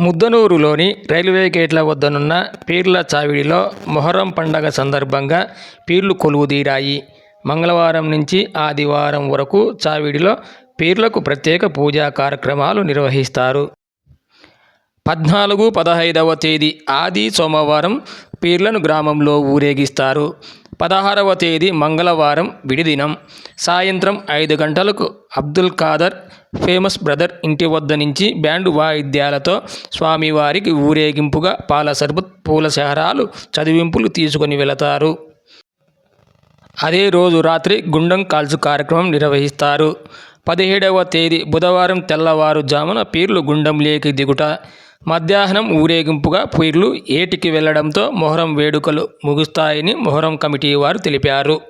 ముద్దనూరులోని railway గేట్ల వద్దనున్న పీర్ల చావిడిలో మొహరం పండగ సందర్భంగా పీర్లు కొలువుదీరాయి. మంగళవారం నుంచి ఆదివారం వరకు చావిడిలో పీర్లకు ప్రత్యేక పూజా కార్యక్రమాలు నిర్వహిస్తారు. పద్నాలుగు, పదహైదవ తేదీ ఆది సోమవారం పీర్లను గ్రామంలో ఊరేగిస్తారు. పదహారవ తేదీ మంగళవారం విడిదినం. సాయంత్రం ఐదు గంటలకు అబ్దుల్ ఖాదర్ ఫేమస్ బ్రదర్ ఇంటి వద్ద నుంచి బ్యాండ్ వాయిద్యాలతో స్వామివారికి ఊరేగింపుగా పాల సర్బత్ పూల సహారాలు, చదివింపులు తీసుకొని వెళతారు. అదే రోజు రాత్రి గుండం కాల్చు కార్యక్రమం నిర్వహిస్తారు. పదిహేడవ తేదీ బుధవారం తెల్లవారుజామున పీర్లు గుండంలోకి దిగుట. మధ్యాహ్నం ఊరేగింపుగా పీర్లు ఏటికి వెళ్ళడంతో మొహరం వేడుకలు ముగుస్తాయని మొహరం కమిటీ వారు తెలిపారు.